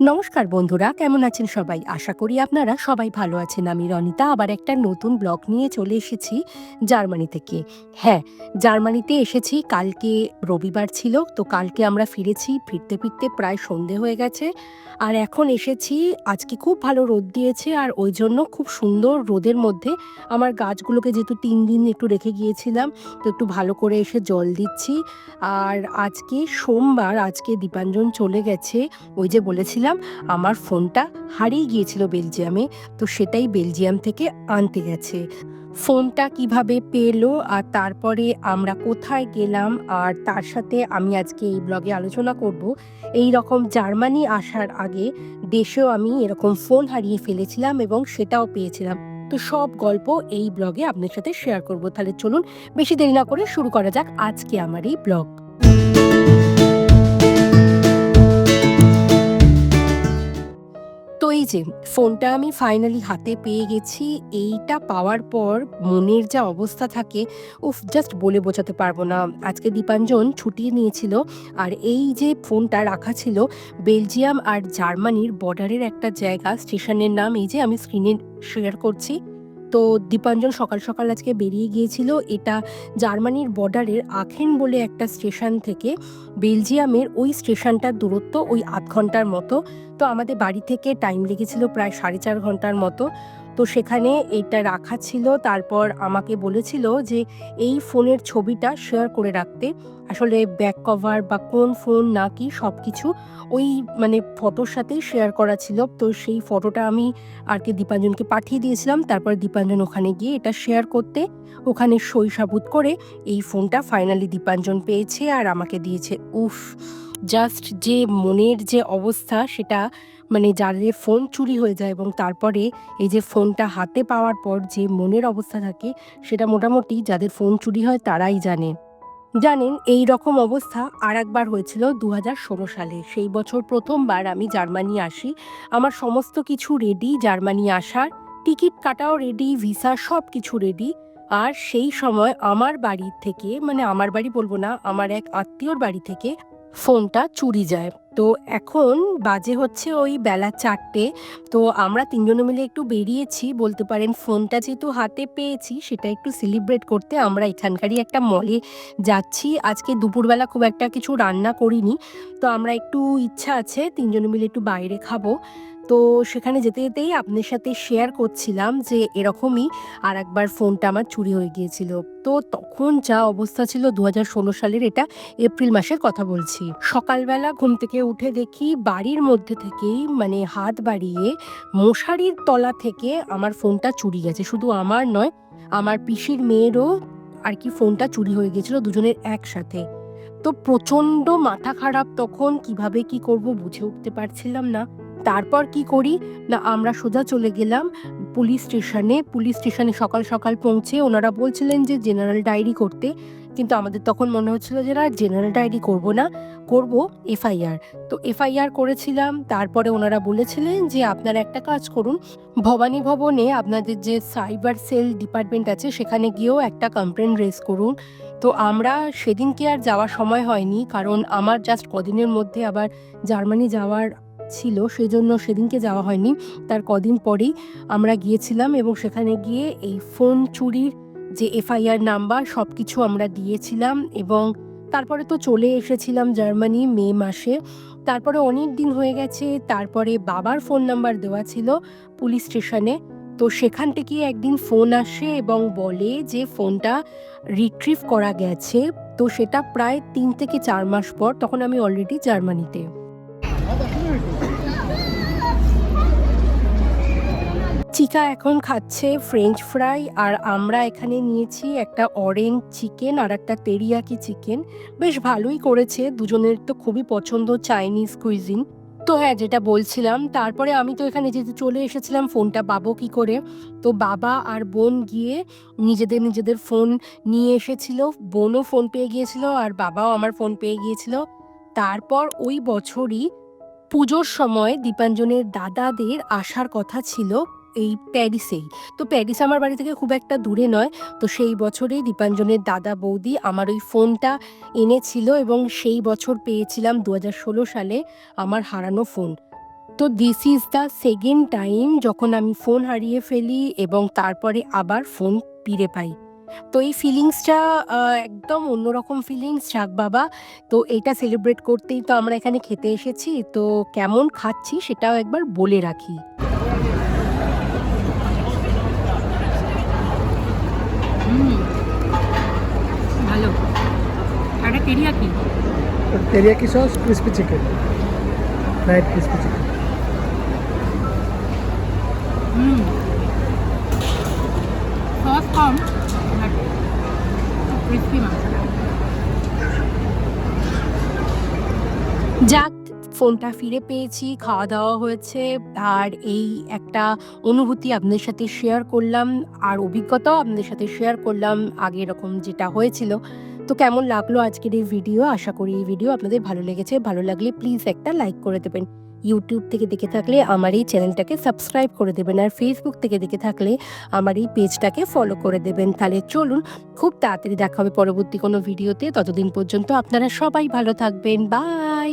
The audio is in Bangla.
নমস্কার বন্ধুরা, কেমন আছেন সবাই? আশা করি আপনারা সবাই ভালো আছেন। আমি রনিতা, আবার একটা নতুন ব্লগ নিয়ে চলে এসেছি জার্মানি থেকে। হ্যাঁ জার্মানিতে এসেছি, কালকে রবিবার ছিল, তো কালকে আমরা ফিরেছি, ফিরতে ফিরতে প্রায় সন্ধে হয়ে গেছে। আর এখন এসেছি, আজকে খুব ভালো রোদ দিয়েছে, আর ওই জন্য খুব সুন্দর রোদের মধ্যে আমার গাছগুলোকে যেহেতু তিন দিন একটু রেখে গিয়েছিলাম, তো একটু ভালো করে এসে জল দিচ্ছি। আর আজকে সোমবার, আজকে দীপাঞ্জন চলে গেছে, ওই যে বলেছিলাম আমার ফোনটা হারিয়ে গিয়েছিল বেলজিয়ামে, তো সেটাই বেলজিয়াম থেকে আনতে গেছে। ফোনটা কীভাবে পেল আর তারপরে আমরা কোথায় গেলাম আর তার সাথে আমি আজকে এই ব্লগে আলোচনা করব, এই রকম জার্মানি আসার আগে দেশেও আমি এরকম ফোন হারিয়ে ফেলেছিলাম এবং সেটাও পেয়েছিলাম। তো সব গল্প এই ব্লগে আপনার সাথে শেয়ার করব। তাহলে চলুন বেশি দেরি না করে শুরু করা যাক আজকে আমার এই ব্লগ। যে ফোনটা আমি ফাইনালি হাতে পেয়ে গেছি, এইটা পাওয়ার পর মনের যা অবস্থা থাকে, উফ জাস্ট বলে বোঝাতে পারব না। আজকে দীপাঞ্জন ছুটি নিয়েছিল আর এই যে ফোনটা রাখা ছিল, বেলজিয়াম আর জার্মানির বর্ডারের একটা জায়গা, স্টেশনের নাম এই যে আমি স্ক্রিনে শেয়ার করছি। তো দীপাঞ্জন সকাল সকাল আজকে বেরিয়ে গিয়েছিল। এটা জার্মানির বর্ডারের আখেন বলে একটা স্টেশন থেকে। বেলজিয়ামের ওই স্টেশনটার দূরত্ব ওই আধ ঘণ্টার মতো। তো আমাদের বাড়ি থেকে টাইম লেগেছিল প্রায় সাড়ে চার ঘণ্টার মতো। তো সেখানে এইটা রাখা ছিল। তারপর আমাকে বলেছিল যে এই ফোনের ছবিটা শেয়ার করে রাখতে। আসলে ব্যাক কভার বা কোন ফোন না কি সব কিছু ওই মানে ফটোর সাথেই শেয়ার করা ছিল। তো সেই ফটোটা আমি আর কি দীপাঞ্জনকে পাঠিয়ে দিয়েছিলাম। তারপর দীপাঞ্জন ওখানে গিয়ে এটা শেয়ার করতে। ওখানে সই সাবুত করে এই ফোনটা ফাইনালি দীপাঞ্জন পেয়েছে আর আমাকে দিয়েছে। উফ জাস্ট যে মনের যে অবস্থা সেটা মানে যাদের ফোন চুরি হয়ে যায় এবং তারপরে এই যে ফোনটা হাতে পাওয়ার পর যে মনের অবস্থা থাকে, সেটা মোটামুটি যাদের ফোন চুরি হয় তারাই জানে। জানেন, এই রকম অবস্থা আর একবার হয়েছিল দু হাজার ষোলো সালে। সেই বছর প্রথমবার আমি জার্মানি আসি। আমার সমস্ত কিছু রেডি জার্মানি আসার, টিকিট কাটাও রেডি ভিসা সব কিছু রেডি আর সেই সময় আমার বাড়ি থেকে মানে আমার বাড়ি বলব না, আমার এক আত্মীয়র বাড়ি থেকে ফোনটা চুরি যায়। তো এখন বাজে হচ্ছে ওই বেলা চারটে। তো আমরা তিনজনে মিলে একটু বেরিয়েছি, বলতে পারেন ফোনটা যেহেতু হাতে পেয়েছি, সেটা একটু সেলিব্রেট করতে আমরা এখানকারই একটা মলে যাচ্ছি। আজকে দুপুরবেলা খুব একটা কিছু রান্না করিনি, তো আমরা একটু ইচ্ছা আছে তিনজনে মিলে একটু বাইরে খাব। তো সেখানে যেতে যেতেই আপনার সাথে শেয়ার করছিলাম যে এরকমই আর একবার ফোনটা আমার চুরি হয়ে গিয়েছিল। তো তখন যা অবস্থা ছিল দু হাজার ষোলো সালের, এটা এপ্রিল মাসের কথা বলছি। সকালবেলা ঘুম থেকে উঠে দেখি বাড়ির মধ্যে থেকেই মানে হাত বাড়িয়ে মশারির তলা থেকে আমার ফোনটা চুরি গেছে। শুধু আমার নয়, আমার পিসির মেয়েরও আর কি ফোনটা চুরি হয়ে গেছিল দুজনের একসাথে। তো প্রচণ্ড মাথা খারাপ তখন, কীভাবে কি করব বুঝে উঠতে পারছিলাম না। তারপর কি করি? না, আমরা সোজা চলে গেলাম পুলিশ স্টেশনে। পুলিশ স্টেশনে সকাল সকাল পৌঁছে ওনারা বলছিলেন যে, জেনারেল ডায়েরি করতে। কিন্তু আমাদের তখন মনে হচ্ছিল যে না জেনারেল ডায়েরি করব না, করব এফআইআর তো এফআইআর করেছিলাম, তারপরে ওনারা বলেছিলেন যে আপনারা একটা কাজ করুন, ভবানী ভবনে আপনাদের যে সাইবার সেল ডিপার্টমেন্ট আছে, সেখানে গিয়েও একটা কমপ্লেন রেজ করুন। তো আমরা সেদিনকে আর যাওয়ার সময় হয়নি, কারণ আমার জাস্ট কদিনের মধ্যে আবার জার্মানি যাওয়ার ছিল, সেজন্য সেদিনকে যাওয়া হয়নি। তার কদিন পরেই আমরা গিয়েছিলাম এবং সেখানে গিয়ে এই ফোন চুরির যে এফআইআর নাম্বার সব কিছু আমরা দিয়েছিলাম এবং তারপরে তো চলে এসেছিলাম জার্মানি মে মাসে। তারপরে অনেক দিন হয়ে গেছে, তারপরে বাবার ফোন নাম্বার দেওয়া ছিল পুলিশ স্টেশনে। তো সেখান থেকে একদিন ফোন আসে এবং বলে যে ফোনটা রিট্রিভ করা গেছে। তো সেটা প্রায় তিন থেকে চার মাস পর, তখন আমি অলরেডি জার্মানিতে। চিকা এখন খাচ্ছে ফ্রেঞ্চ ফ্রাই আর আমরা এখানে নিয়েছি একটা অরেঞ্জ চিকেন আর একটা তেরিয়াকি চিকেন বেশ ভালোই করেছে, দুজনের তো খুবই পছন্দ চাইনিজ কুইজিন তো হ্যাঁ যেটা বলছিলাম, তারপরে আমি তো এখানে যেহেতু চলে এসেছিলাম, ফোনটা পাবো কি করে? তো বাবা আর বোন গিয়ে নিজেদের নিজেদের ফোন নিয়ে এসেছিল, বোনও ফোন পেয়ে গিয়েছিল আর বাবাও আমার ফোন পেয়ে গিয়েছিল। তারপর ওই বছরই পুজোর সময় দীপাঞ্জনের দাদাদের আসার কথা ছিল। এই প্যারিসেই। তো প্যারিস আমার বাড়ি থেকে খুব একটা দূরে নয়। তো সেই বছরেই দীপাঞ্জনের দাদা বৌদি আমার ওই ফোনটা এনেছিল এবং সেই বছর পেয়েছিলাম দু হাজার ষোলো সালে আমার হারানো ফোন। তো this is the second time যখন আমি ফোন হারিয়ে ফেলি এবং তারপরে আবার ফোন ফিরে পাই। তো এই ফিলিংসটা একদম অন্যরকম ফিলিংস, যাক বাবা। তো এটা সেলিব্রেট করতেই তো আমরা এখানে খেতে এসেছি। তো কেমন খাচ্ছি সেটাও একবার বলে রাখি। টেরিয়াকি. হুম। সস কম ক্রিসপি যাক ফোনটা ফিরে পেয়েছি খাওয়া দাওয়া হয়েছে আর এই একটা অনুভূতি আপনাদের সাথে শেয়ার করলাম আর অভিজ্ঞতাও আপনাদের সাথে শেয়ার করলাম আগে এরকম যেটা হয়েছিল। তো কেমন লাগল আজকের এই ভিডিও আশা করি এই ভিডিও আপনাদের ভালো লেগেছে। ভালো লাগলে প্লিজ একটা লাইক করে দেবেন। ইউটিউব থেকে দেখে থাকলে আমার এই চ্যানেলটাকে সাবস্ক্রাইব করে দেবেন আর ফেসবুক থেকে দেখে থাকলে আমার এই পেজটাকে ফলো করে দেবেন। তাহলে চলুন খুব তাড়াতাড়ি দেখা হবে পরবর্তী কোনো ভিডিওতে ততদিন পর্যন্ত আপনারা সবাই ভালো থাকবেন। বাই